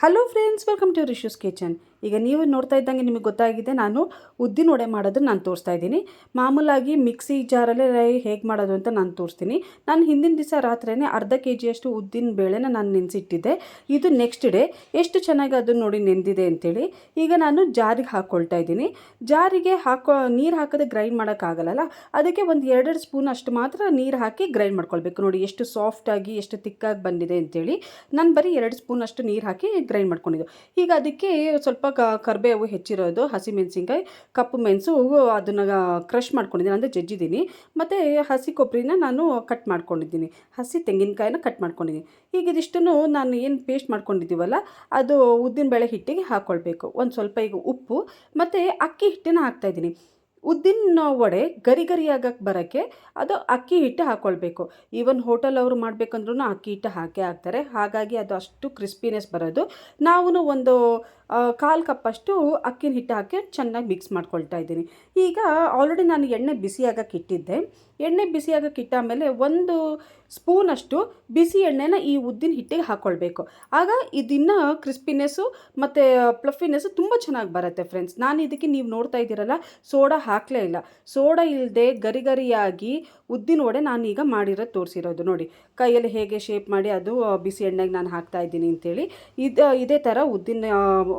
Hello friends, welcome to Rishu's Kitchen. ಈಗ ನೀವು ನೋಡ್ತಾ ಇದ್ದಂಗೆ ನಿಮಗೆ ಗೊತ್ತಾಗಿದೆ, ನಾನು ಉದ್ದಿನ ವಡೆ ಮಾಡೋದನ್ನ ನಾನು ತೋರಿಸ್ತಾ ಇದ್ದೀನಿ. ಮಾಮೂಲಾಗಿ ಮಿಕ್ಸಿ ಜಾರಲ್ಲೇ ಹೇಗೆ ಮಾಡೋದು ಅಂತ ನಾನು ತೋರಿಸ್ತೀನಿ. ನಾನು ಹಿಂದಿನ ದಿವಸ ರಾತ್ರಿನೇ ಅರ್ಧ ಕೆ ಜಿಯಷ್ಟು ಉದ್ದಿನ ಬೇಳೆನ ನಾನು ನೆನೆಸಿಟ್ಟಿದ್ದೆ. ಇದು ನೆಕ್ಸ್ಟ್ ಡೇ ಎಷ್ಟು ಚೆನ್ನಾಗಿ ಅದು ನೋಡಿ ನೆಂದಿದೆ ಅಂತೇಳಿ ಈಗ ನಾನು ಜಾರಿಗೆ ಹಾಕ್ಕೊಳ್ತಾ ಇದ್ದೀನಿ. ಜಾರಿಗೆ ಹಾಕೋ, ನೀರು ಹಾಕದೆ ಗ್ರೈಂಡ್ ಮಾಡೋಕ್ಕಾಗಲ್ಲ ಅದಕ್ಕೆ ಒಂದು ಎರಡೆರಡು ಸ್ಪೂನ್ ಅಷ್ಟು ಮಾತ್ರ ನೀರು ಹಾಕಿ ಗ್ರೈಂಡ್ ಮಾಡ್ಕೊಳ್ಬೇಕು. ನೋಡಿ ಎಷ್ಟು ಸಾಫ್ಟಾಗಿ ಎಷ್ಟು ತಿಕ್ಕಾಗಿ ಬಂದಿದೆ ಅಂತೇಳಿ. ನಾನು ಬರೀ ಎರಡು ಸ್ಪೂನ್ ಅಷ್ಟು ನೀರು ಹಾಕಿ ಗ್ರೈಂಡ್ ಮಾಡ್ಕೊಂಡಿದ್ದು. ಈಗ ಅದಕ್ಕೆ ಸ್ವಲ್ಪ ಕ ಕರಿಬೇವು ಹೆಚ್ಚಿರೋದು, ಹಸಿಮೆಣಸಿನ್ಕಾಯಿ, ಕಪ್ಪು ಮೆಣಸು ಅದನ್ನು ಕ್ರಷ್ ಮಾಡ್ಕೊಂಡಿದ್ದೀನಿ. ಅಂದರೆ ಜಜ್ಜಿದ್ದೀನಿ. ಮತ್ತು ಹಸಿ ಕೊಬ್ಬರಿನ ನಾನು ಕಟ್ ಮಾಡ್ಕೊಂಡಿದ್ದೀನಿ. ಹಸಿ ತೆಂಗಿನಕಾಯಿನ ಕಟ್ ಮಾಡ್ಕೊಂಡಿದ್ದೀನಿ. ಈಗ ಇದಿಷ್ಟನ್ನು ನಾನು ಏನು ಪೇಸ್ಟ್ ಮಾಡ್ಕೊಂಡಿದ್ದೀವಲ್ಲ, ಅದು ಉದ್ದಿನಬೇಳೆ ಹಿಟ್ಟಿಗೆ ಹಾಕ್ಕೊಳ್ಬೇಕು ಒಂದು ಸ್ವಲ್ಪ ಈಗ ಉಪ್ಪು, ಮತ್ತು ಅಕ್ಕಿ ಹಿಟ್ಟನ್ನು ಹಾಕ್ತಾಯಿದ್ದೀನಿ ಉದ್ದಿನ ವಡೆ ಗರಿ ಗರಿ ಆಗಕ್ಕೆ ಬರೋಕ್ಕೆ ಅದು ಅಕ್ಕಿ ಹಿಟ್ಟು ಹಾಕ್ಕೊಳ್ಬೇಕು ಈವನ್ ಹೋಟೆಲ್ ಅವರು ಮಾಡಬೇಕಂದ್ರೂ ಅಕ್ಕಿ ಹಿಟ್ಟು ಹಾಕೇ ಹಾಕ್ತಾರೆ. ಹಾಗಾಗಿ ಅದು ಅಷ್ಟು ಕ್ರಿಸ್ಪಿನೆಸ್ ಬರೋದು. ನಾವು ಒಂದು ಕಾಲು ಕಪ್ಪಷ್ಟು ಅಕ್ಕಿನ ಹಿಟ್ಟು ಹಾಕಿ ಚೆನ್ನಾಗಿ ಮಿಕ್ಸ್ ಮಾಡ್ಕೊಳ್ತಾ ಇದ್ದೀನಿ. ಈಗ ಆಲ್ರೆಡಿ ನಾನು ಎಣ್ಣೆ ಬಿಸಿಯಾಗಕ್ಕೆ ಇಟ್ಟಿದ್ದೆ ಎಣ್ಣೆ ಬಿಸಿಯಾಗಕ್ಕೆ ಇಟ್ಟಾಮೇಲೆ ಒಂದು ಸ್ಪೂನಷ್ಟು ಬಿಸಿ ಎಣ್ಣೆನ ಈ ಉದ್ದಿನ ಹಿಟ್ಟಿಗೆ ಹಾಕ್ಕೊಳ್ಬೇಕು ಆಗ ಇದನ್ನು ಕ್ರಿಸ್ಪಿನೆಸ್ಸು ಮತ್ತು ಪ್ಲಫಿನೆಸ್ಸು ತುಂಬ ಚೆನ್ನಾಗಿ ಬರುತ್ತೆ ಫ್ರೆಂಡ್ಸ್ ನಾನು ಇದಕ್ಕೆ ನೀವು ನೋಡ್ತಾ ಇದ್ದೀರಲ್ಲ, ಸೋಡಾ ಹಾಕಲೇ ಇಲ್ಲ. ಸೋಡಾ ಇಲ್ಲದೆ ಗರಿ ಗರಿಯಾಗಿ ಉದ್ದಿನ ವಡೆ ನಾನು ಈಗ ಮಾಡಿರೋದು ತೋರಿಸಿರೋದು ನೋಡಿ. ಕೈಯಲ್ಲಿ ಹೇಗೆ ಶೇಪ್ ಮಾಡಿ ಅದು ಬಿಸಿ ಎಣ್ಣೆಗೆ ನಾನು ಹಾಕ್ತಾ ಇದ್ದೀನಿ ಅಂತೇಳಿ. ಇದು, ಇದೇ ಥರ ಉದ್ದಿನ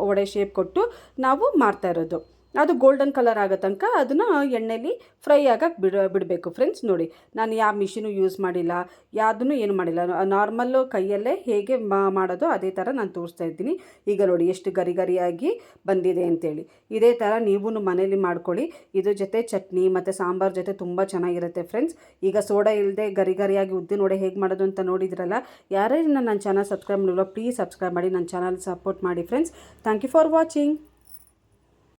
ವಡೆ ಶೇಪ್ ಕೊಟ್ಟು ನಾವು ಮಾಡ್ತಾ ಇರೋದು. ಅದು ಗೋಲ್ಡನ್ ಕಲರ್ ಆಗೋ ತನಕ ಅದನ್ನು ಎಣ್ಣೆಲಿ ಫ್ರೈ ಆಗಕ್ಕೆ ಬಿಡ, ಬಿಡಬೇಕು ಫ್ರೆಂಡ್ಸ್ ನೋಡಿ, ನಾನು ಯಾವ ಮಿಷಿನು ಯೂಸ್ ಮಾಡಿಲ್ಲ, ಯಾವುದನ್ನು ಏನು ಮಾಡಿಲ್ಲ. ನಾರ್ಮಲ್ಲು ಕೈಯಲ್ಲೇ ಹೇಗೆ ಮಾಡೋದು ಅದೇ ಥರ ನಾನು ತೋರಿಸ್ತಾ ಇದ್ದೀನಿ. ಈಗ ನೋಡಿ, ಎಷ್ಟು ಗರಿ ಗರಿಯಾಗಿ ಬಂದಿದೆ ಅಂತೇಳಿ. ಇದೇ ಥರ ನೀವು ಮನೇಲಿ ಮಾಡ್ಕೊಳ್ಳಿ. ಇದ್ರ ಜೊತೆ ಚಟ್ನಿ ಮತ್ತು ಸಾಂಬಾರು ಜೊತೆ ತುಂಬ ಚೆನ್ನಾಗಿರುತ್ತೆ ಫ್ರೆಂಡ್ಸ್ ಈಗ ಸೋಡಾ ಇಲ್ಲದೆ ಗರಿ ಗರಿಯಾಗಿ ಉದ್ದಿನ ವಡೆ ಹೇಗೆ ಮಾಡೋದು ಅಂತ ನೋಡಿದ್ರಲ್ಲ ಯಾರೇ ನನ್ನ ಚಾನಲ್ ಸಬ್ಸ್ಕ್ರೈಬ್ ಮಾಡಿಲ್ಲ ಪ್ಲೀಸ್ ಸಬ್ಸ್ಕ್ರೈಬ್ ಮಾಡಿ, ನನ್ನ ಚಾನಲ್ ಸಪೋರ್ಟ್ ಮಾಡಿ friends thank you for watching